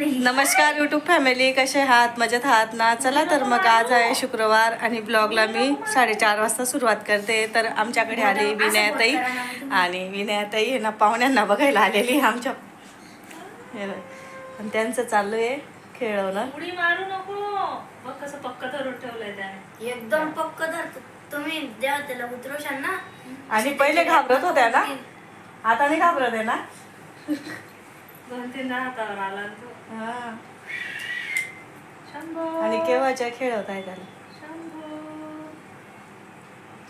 नमस्कार YouTube family कसे आहात? मजेत आहात ना? चला तर मग आज आहे शुक्रवार आणि ब्लॉगला मी साडेचार वाजता सुरुवात करते. तर आमच्याकडे आली विनयाताई. आणि विनयाताई हे ना पाहुण्यांना बघायला आलेली आमच्या. आणि त्यांचं चालू आहे खेळवणं. उडी मारू नको. बघ कसं पक्क धरून ठेवलंय त्याने. एकदम पक्क धरतो. तुम्ही जेव्हा त्याला उतरवशाल ना. आणि पहिले घाबरत होत्या ना? आता नाही घाबरत आहे ना? दोन तीन हातावर आला आणि तो. हा. शंभो. आणि केव्हाच्या खेळवत आहे त्याला? शंभो.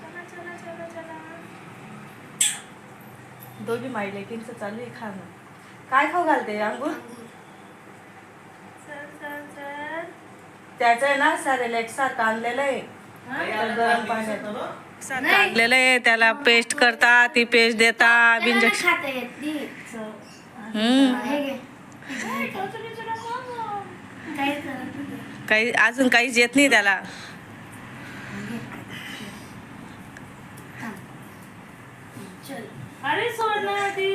चला चला चला चला. दोघी माई लेकींचं चालू आहे खाणं. काय खाऊ घालते अंगूर? चल चल चल. त्याचं आहे ना सॅरेलेक सारखं आणलेलं आहे. तर गरम पाण्यात. सारखं आणलेलं आहे त्याला पेस्ट करता ती पेस्ट देता इंजेक्शन खाता येत नाही. हम्म काही अजून काहीच येत नाही त्याला. अरे सोड ना ती.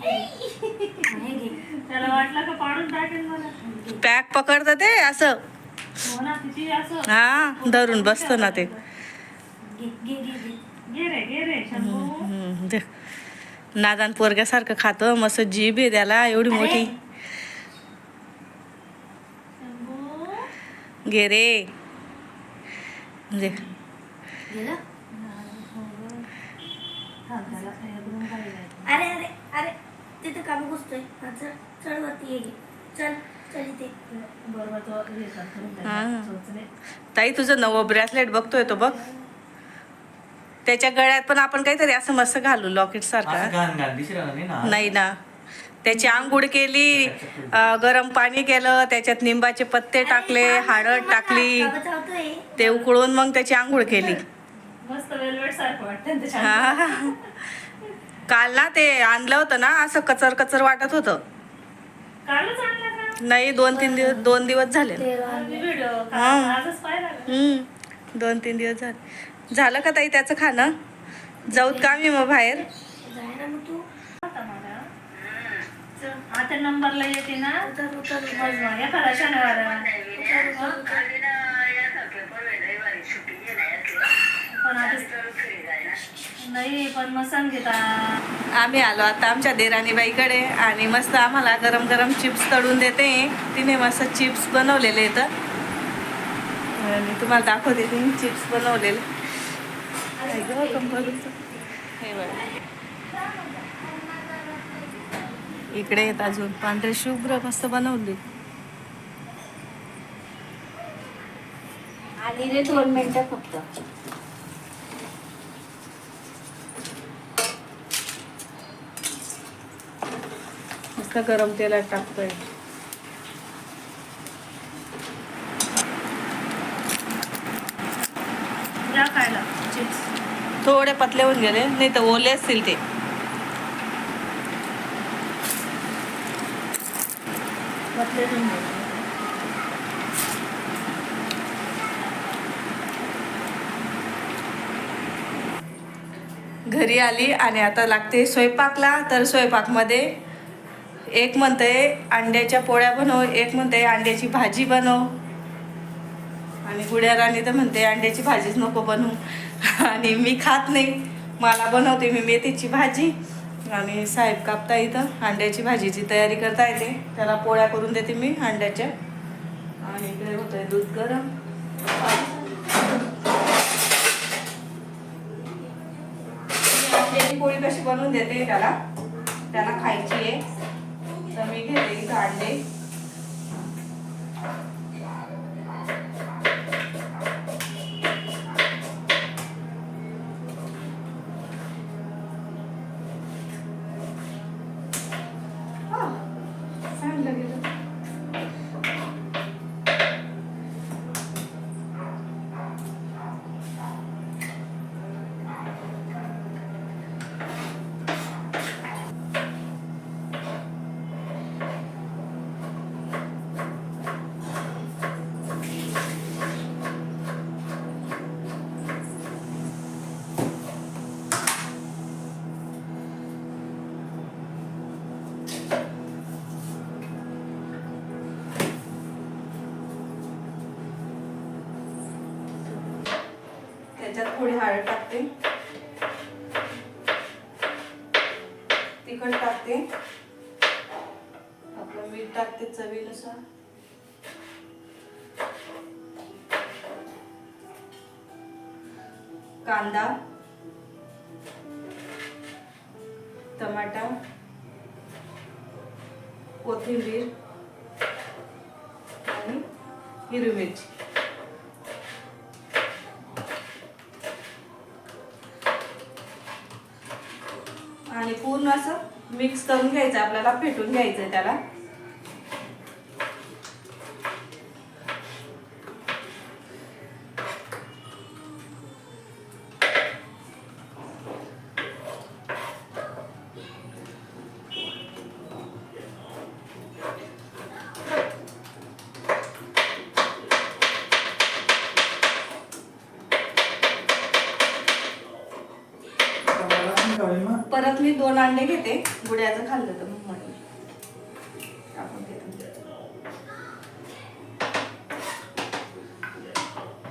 घे. त्याला वाटलं का पाडून टाकेल मला. पॅक पकडतं ते असं. हो हा धरून बसतो ना ते. गे रे गे रे ते नादान पोरग्यासारखं खातं मस्त जीभ आहे त्याला एवढी मोठी. घे रे. अरे अरे अरे तिथे घुसतोय चढ वरती ये चल. ताई तुझं नवं ब्रेसलेट बघतोय तो बघ. त्याच्या गळ्यात पण आपण काहीतरी असं मस्त घालू लॉकेट सारखं. नाही ना? नाही ना. त्याची आंघोळ केली गरम पाणी केलं त्याच्यात निंबाचे पत्ते टाकले हळद टाकली. ते उकळून मग त्याची आंघोळ केली. हा. काल ना ते आणलं होतं ना असं कचर कचर वाटत होतं. कालच आणला का? नाही दोन तीन दिवस दोन दिवस झाले. हा. दोन तीन दिवस झाले. झालं का ताई त्याचं खाणं? जाऊत का मी मग बाहेर? आता नंबरला येते ना? एखादा शनिवार. नाही पण मग संगीता आम्ही आलो आता आमच्या देराणीबाईकडे आणि मस्त आम्हाला गरम गरम चिप्स तळून देते. तिने मस्त चिप्स बनवलेले आहेत. आणि तुम्हाला दाखवते तिने चिप्स बनवलेले. गं. हे बघा. इकडे येत अजून पांढरे शुभ्र मस्त बनवली आली रे दोन मिनिटं फक्त मस्त गरम तेलात टाकतोय थोडे पतले होऊन गेले नाही तर ओले असतील ते. घरी आली आणि आता लागते स्वयंपाकला. तर स्वयंपाकमध्ये एक म्हणते अंड्याच्या पोळ्या बनव एक म्हणते अंड्याची भाजी बनव. गुड्या राणी तर म्हणते अंड्याची भाजीच नको बनवू आणि मी खात नाही. मला बनवते मी मेथीची भाजी. आणि साहेब कापता इथं. अंड्याची भाजीची तयारी करता येते. त्याला पोळ्या करून देते मी अंड्याच्या. आणि इकडे होतंय दूध गरम. अंड्याची पोळी कशी बनवून देते त्याला? त्याला खायची आहे. तर मी घेते इथं अंडे. थोडी हळद टाकते. तिखट टाकते. आपलं मीठ टाकते चवीनुसार. कांदा टमाटा कोथिंबीर आणि हिरवी मिरची आणि पूर्ण असं मिक्स करून घ्यायचं आपल्याला फेटून घ्यायचं त्याला. परत मी दोन अंडे घेते. गुड्याचं खाल्लं तर मग म्हणून. टाकून.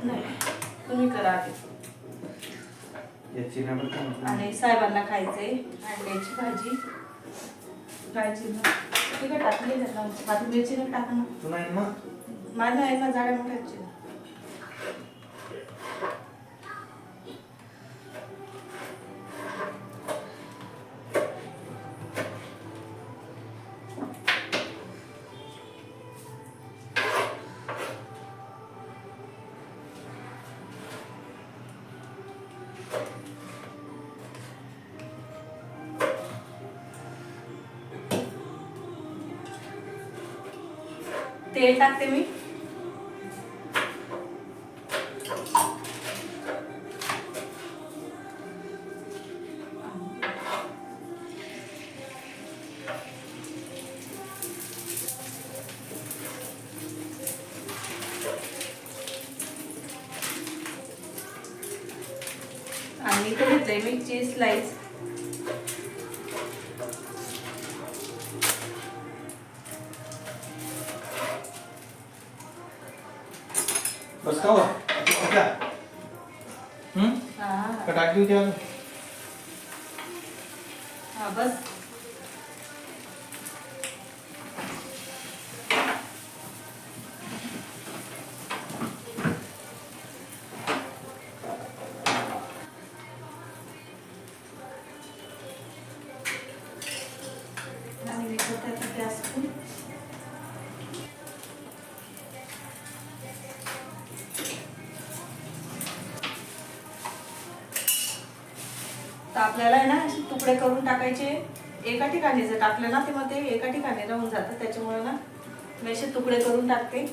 नाही तुम्ही करा. आणि साहेबांना खायचंय. अंड्याची भाजी. खायची ना ठीक टाकली त्याला. बाकी मिरची नाही टाका ना. तू नाही मग? माझ्या आहे ना जाड्या मोठ्याची तेल टाकते मी. आणि इथे घेतलंय मी चीज स्लाइस बस का हो? अच्छा. हम्म? का टाकली होती अजून? हा बस आपल्याला आहे ना असे तुकडे करून टाकायचे एका ठिकाणी. जर टाकलं ना ते मग ते एका ठिकाणी राहून जातं. त्याच्यामुळे ना मी असे तुकडे करून टाकते.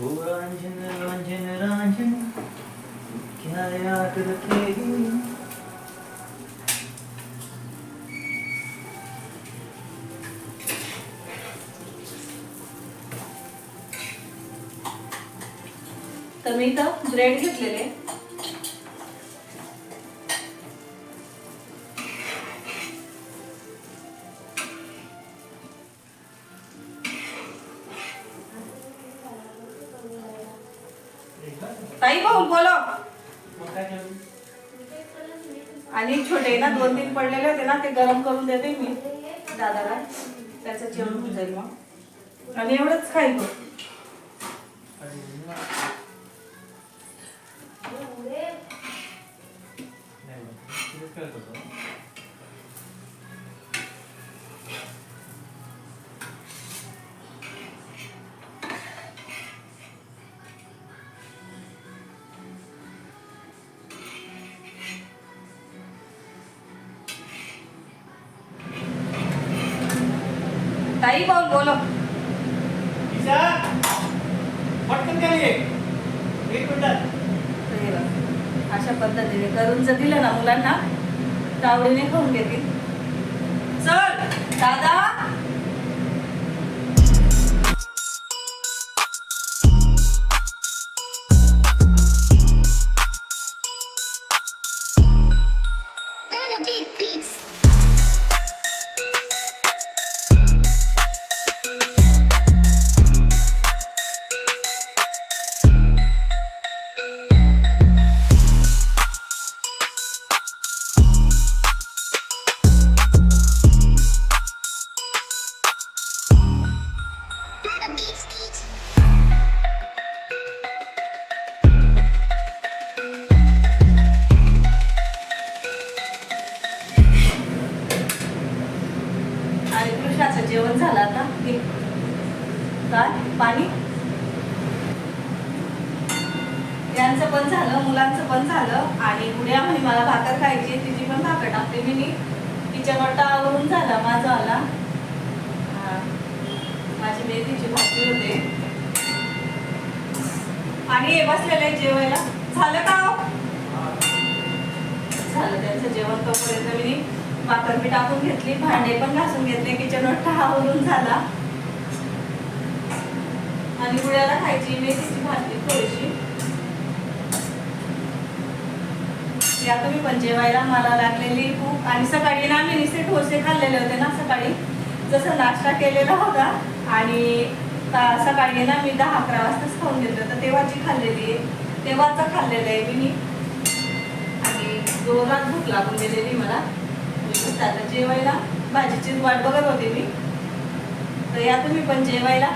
ओ रांझन रांझन रांझन क्या याद रखेगी तर मी इथं ब्रेड घेतलेले. ते ना दोन तीन पडलेले होते ना ते गरम करून देते मी दादाला त्याचं जेवण होऊन जाईल मग आणि एवढंच खाईल तो. करत होतो. ताई बोलो ईशा, पटकन काय ये? एक मिनिटात अशा पद्धतीने करून जर दिलं ना मुलांना तर आवडीने खाऊन घेतील. चल दादा. पाणी. यांचं पण झालं मुलांचं पण झालं आणि उड्या म्हणे मला भाकर खायची तिची पण भाकर टाकते मी. तिच्या वाटा आवरून झाला माझा आला. माझी मेथीची भाकरी होते. आणि हे बसलेलं जेवायला. झालं का हो? झालं त्यांचं जेवण तोपर्यंत मी भाकर मी टाकून घेतली. भांडे पण घासून घेतले किचन किचनवर आवरून झाला. आणि गुळ्याला खायची मेथीची भाजी थोडीशी. या तुम्ही पण जेवायला मला लागलेली भूक. आणि सकाळी ना मी निसे ठोसे खाल्लेले होते ना सकाळी. जसं नाश्ता केलेला होता आणि सकाळी ना मी दहा अकरा वाजताच खाऊन घेतलं तर तेव्हाची खाल्लेली आहे. तेव्हाचं खाल्लेलं आहे मी. आणि जोरात भूक लागून गेलेली मला. मी आता जेवायला. भाजीची वाट बघत होते मी. तर या तुम्ही पण जेवायला.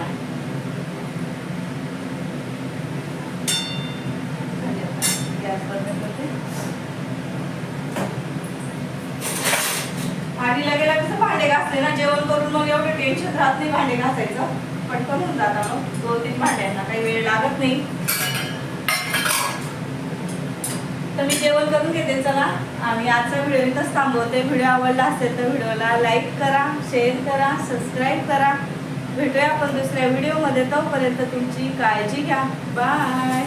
आणि लगेला कसं भांडे घासते ना जेवण करून मग एवढं टेन्शन राहत नाही भांडे घासायचं. पटकन होऊन जातं मग. दोन तीन भांड्यांना काही वेळ लागत नाही. तर मी जेवण करून घेते चला. आणि आजचा व्हिडिओ इथंच थांबवते. व्हिडिओ आवडला असेल तर व्हिडिओला लाईक करा शेअर करा सबस्क्राईब करा. भेटूया आपण दुसऱ्या व्हिडिओमध्ये. तोपर्यंत तुमची काळजी घ्या. बाय